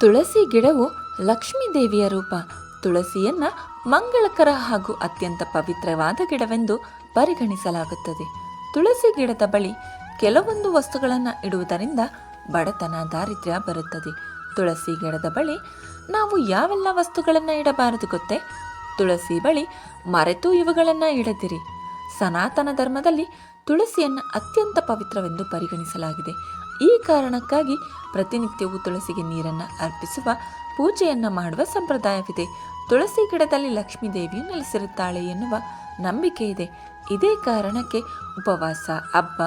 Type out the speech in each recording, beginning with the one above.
ತುಳಸಿ ಗಿಡವು ಲಕ್ಷ್ಮೀ ದೇವಿಯ ರೂಪ. ತುಳಸಿಯನ್ನ ಮಂಗಳಕರ ಹಾಗೂ ಅತ್ಯಂತ ಪವಿತ್ರವಾದ ಗಿಡವೆಂದು ಪರಿಗಣಿಸಲಾಗುತ್ತದೆ. ತುಳಸಿ ಗಿಡದ ಬಳಿ ಕೆಲವೊಂದು ವಸ್ತುಗಳನ್ನು ಇಡುವುದರಿಂದ ಬಡತನ, ದಾರಿದ್ರ್ಯ ಬರುತ್ತದೆ. ತುಳಸಿ ಗಿಡದ ಬಳಿ ನಾವು ಯಾವೆಲ್ಲ ವಸ್ತುಗಳನ್ನು ಇಡಬಾರದು ಗೊತ್ತೇ? ತುಳಸಿ ಬಳಿ ಮರೆತು ಇವುಗಳನ್ನು ಇಡದಿರಿ. ಸನಾತನ ಧರ್ಮದಲ್ಲಿ ತುಳಸಿಯನ್ನು ಅತ್ಯಂತ ಪವಿತ್ರವೆಂದು ಪರಿಗಣಿಸಲಾಗಿದೆ. ಈ ಕಾರಣಕ್ಕಾಗಿ ಪ್ರತಿನಿತ್ಯವೂ ತುಳಸಿಗೆ ನೀರನ್ನು ಅರ್ಪಿಸುವ, ಪೂಜೆಯನ್ನು ಮಾಡುವ ಸಂಪ್ರದಾಯವಿದೆ. ತುಳಸಿ ಗಿಡದಲ್ಲಿ ಲಕ್ಷ್ಮೀ ದೇವಿಯು ನೆಲೆಸಿರುತ್ತಾಳೆ ಎನ್ನುವ ನಂಬಿಕೆ ಇದೆ. ಇದೇ ಕಾರಣಕ್ಕೆ ಉಪವಾಸ, ಹಬ್ಬ,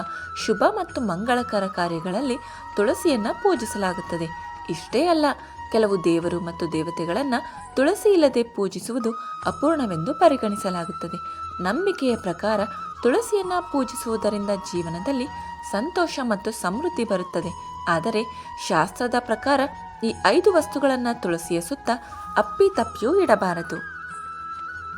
ಶುಭ ಮತ್ತು ಮಂಗಳಕರ ಕಾರ್ಯಗಳಲ್ಲಿ ತುಳಸಿಯನ್ನು ಪೂಜಿಸಲಾಗುತ್ತದೆ. ಇಷ್ಟೇ ಅಲ್ಲ ಕೆಲವು ದೇವರು ಮತ್ತು ದೇವತೆಗಳನ್ನು ತುಳಸಿ ಇಲ್ಲದೆ ಪೂಜಿಸುವುದು ಅಪೂರ್ಣವೆಂದು ಪರಿಗಣಿಸಲಾಗುತ್ತದೆ. ನಂಬಿಕೆಯ ಪ್ರಕಾರ ತುಳಸಿಯನ್ನು ಪೂಜಿಸುವುದರಿಂದ ಜೀವನದಲ್ಲಿ ಸಂತೋಷ ಮತ್ತು ಸಮೃದ್ಧಿ ಬರುತ್ತದೆ. ಆದರೆ ಶಾಸ್ತ್ರದ ಪ್ರಕಾರ ಈ ಐದು ವಸ್ತುಗಳನ್ನು ತುಳಸಿಯ ಸುತ್ತ ಅಪ್ಪಿತಪ್ಪಿಯೂ ಇಡಬಾರದು.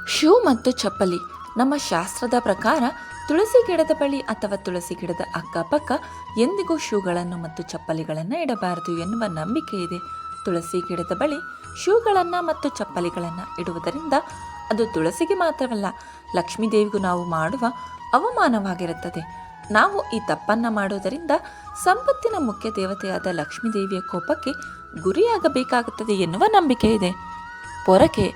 ಶೂ ಮತ್ತು ಚಪ್ಪಲಿ. ನಮ್ಮ ಶಾಸ್ತ್ರದ ಪ್ರಕಾರ ತುಳಸಿ ಗಿಡದ ಬಳಿ ಅಥವಾ ತುಳಸಿ ಗಿಡದ ಅಕ್ಕಪಕ್ಕ ಎಂದಿಗೂ ಶೂಗಳನ್ನು ಮತ್ತು ಚಪ್ಪಲಿಗಳನ್ನು ಇಡಬಾರದು ಎನ್ನುವ ನಂಬಿಕೆ ಇದೆ. ತುಳಸಿ ಗಿಡದ ಬಳಿ ಶೂಗಳನ್ನು ಮತ್ತು ಚಪ್ಪಲಿಗಳನ್ನು ಇಡುವುದರಿಂದ ಅದು ತುಳಸಿಗೆ ಮಾತ್ರವಲ್ಲ, ಲಕ್ಷ್ಮೀದೇವಿಗೂ ನಾವು ಮಾಡುವ ಅವಮಾನವಾಗಿರುತ್ತದೆ. ನಾವು ಈ ತಪ್ಪನ್ನು ಮಾಡುವುದರಿಂದ ಸಂಪತ್ತಿನ ಮುಖ್ಯ ದೇವತೆಯಾದ ಲಕ್ಷ್ಮೀದೇವಿಯ ಕೋಪಕ್ಕೆ ಗುರಿಯಾಗಬೇಕಾಗುತ್ತದೆ ಎನ್ನುವ ನಂಬಿಕೆ ಇದೆ. ಪೊರಕೆ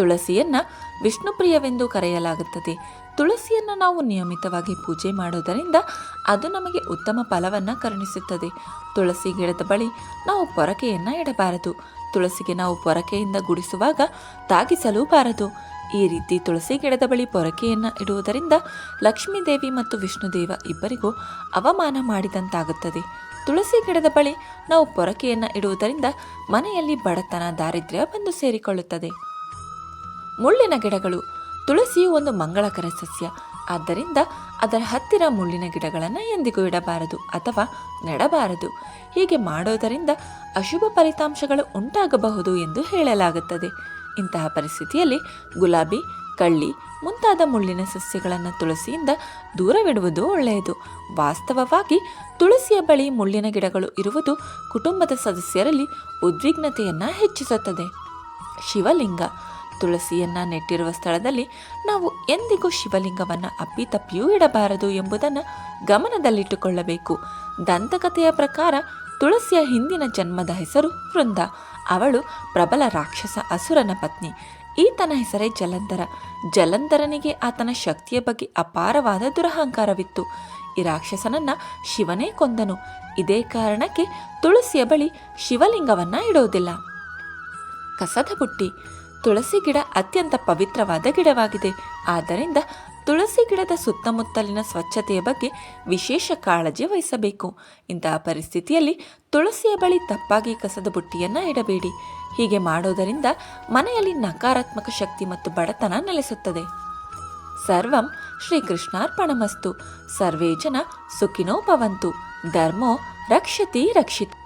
ತುಳಸಿಯನ್ನ ವಿಷ್ಣುಪ್ರಿಯವೆಂದು ಕರೆಯಲಾಗುತ್ತದೆ. ತುಳಸಿಯನ್ನು ನಾವು ನಿಯಮಿತವಾಗಿ ಪೂಜೆ ಮಾಡುವುದರಿಂದ ಅದು ನಮಗೆ ಉತ್ತಮ ಫಲವನ್ನು ಕರುಣಿಸುತ್ತದೆ. ತುಳಸಿ ಗಿಡದ ಬಳಿ ನಾವು ಪೊರಕೆಯನ್ನು ಇಡಬಾರದು. ತುಳಸಿಗೆ ನಾವು ಪೊರಕೆಯಿಂದ ಗುಡಿಸುವಾಗ ತಾಗಿಸಲೂಬಾರದು. ಈ ರೀತಿ ತುಳಸಿ ಗಿಡದ ಬಳಿ ಪೊರಕೆಯನ್ನು ಇಡುವುದರಿಂದ ಲಕ್ಷ್ಮೀ ದೇವಿ ಮತ್ತು ವಿಷ್ಣುದೇವ ಇಬ್ಬರಿಗೂ ಅವಮಾನ ಮಾಡಿದಂತಾಗುತ್ತದೆ. ತುಳಸಿ ಗಿಡದ ಬಳಿ ನಾವು ಪೊರಕೆಯನ್ನು ಇಡುವುದರಿಂದ ಮನೆಯಲ್ಲಿ ಬಡತನ, ದಾರಿದ್ರ್ಯ ಬಂದು ಸೇರಿಕೊಳ್ಳುತ್ತದೆ. ಮುಳ್ಳಿನ ಗಿಡಗಳು. ತುಳಸಿಯು ಒಂದು ಮಂಗಳಕರ ಸಸ್ಯ. ಆದ್ದರಿಂದ ಅದರ ಹತ್ತಿರ ಮುಳ್ಳಿನ ಗಿಡಗಳನ್ನು ಎಂದಿಗೂ ಇಡಬಾರದು ಅಥವಾ ನೆಡಬಾರದು. ಹೀಗೆ ಮಾಡೋದರಿಂದ ಅಶುಭ ಫಲಿತಾಂಶಗಳು ಉಂಟಾಗಬಹುದು ಎಂದು ಹೇಳಲಾಗುತ್ತದೆ. ಇಂತಹ ಪರಿಸ್ಥಿತಿಯಲ್ಲಿ ಗುಲಾಬಿ, ಕಳ್ಳಿ ಮುಂತಾದ ಮುಳ್ಳಿನ ಸಸ್ಯಗಳನ್ನು ತುಳಸಿಯಿಂದ ದೂರವಿಡುವುದು ಒಳ್ಳೆಯದು. ವಾಸ್ತವವಾಗಿ ತುಳಸಿಯ ಬಳಿ ಮುಳ್ಳಿನ ಗಿಡಗಳು ಇರುವುದು ಕುಟುಂಬದ ಸದಸ್ಯರಲ್ಲಿ ಉದ್ವಿಗ್ನತೆಯನ್ನು ಹೆಚ್ಚಿಸುತ್ತದೆ. ಶಿವಲಿಂಗ. ತುಳಸಿಯನ್ನ ನೆಟ್ಟಿರುವ ಸ್ಥಳದಲ್ಲಿ ನಾವು ಎಂದಿಗೂ ಶಿವಲಿಂಗವನ್ನು ಅಪ್ಪಿತಪ್ಪಿಯೂ ಇಡಬಾರದು ಎಂಬುದನ್ನು ಗಮನದಲ್ಲಿಟ್ಟುಕೊಳ್ಳಬೇಕು. ದಂತಕಥೆಯ ಪ್ರಕಾರ ತುಳಸಿಯ ಹಿಂದಿನ ಜನ್ಮದ ಹೆಸರು ವೃಂದ. ಅವಳು ಪ್ರಬಲ ರಾಕ್ಷಸ ಅಸುರನ ಪತ್ನಿ. ಈತನ ಹೆಸರೇ ಜಲಂಧರ. ಜಲಂಧರನಿಗೆ ಆತನ ಶಕ್ತಿಯ ಬಗ್ಗೆ ಅಪಾರವಾದ ದುರಹಂಕಾರವಿತ್ತು. ಈ ರಾಕ್ಷಸನನ್ನ ಶಿವನೇ ಕೊಂದನು. ಇದೇ ಕಾರಣಕ್ಕೆ ತುಳಸಿಯ ಬಳಿ ಶಿವಲಿಂಗವನ್ನ ಇಡುವುದಿಲ್ಲ ಕಸದ ಬುಟ್ಟಿ. ತುಳಸಿ ಗಿಡ ಅತ್ಯಂತ ಪವಿತ್ರವಾದ ಗಿಡವಾಗಿದೆ. ಆದ್ದರಿಂದ ತುಳಸಿ ಗಿಡದ ಸುತ್ತಮುತ್ತಲಿನ ಸ್ವಚ್ಛತೆಯ ಬಗ್ಗೆ ವಿಶೇಷ ಕಾಳಜಿ ವಹಿಸಬೇಕು. ಇಂತಹ ಪರಿಸ್ಥಿತಿಯಲ್ಲಿ ತುಳಸಿಯ ಬಳಿ ತಪ್ಪಾಗಿ ಕಸದ ಬುಟ್ಟಿಯನ್ನು ಇಡಬೇಡಿ. ಹೀಗೆ ಮಾಡೋದರಿಂದ ಮನೆಯಲ್ಲಿ ನಕಾರಾತ್ಮಕ ಶಕ್ತಿ ಮತ್ತು ಬಡತನ ನೆಲೆಸುತ್ತದೆ. ಸರ್ವಂ ಶ್ರೀಕೃಷ್ಣಾರ್ಪಣಮಸ್ತು. ಸರ್ವೇ ಜನ ಸುಖಿನೋ ಭವಂತು. ಧರ್ಮೋ ರಕ್ಷತಿ ರಕ್ಷಿತ್.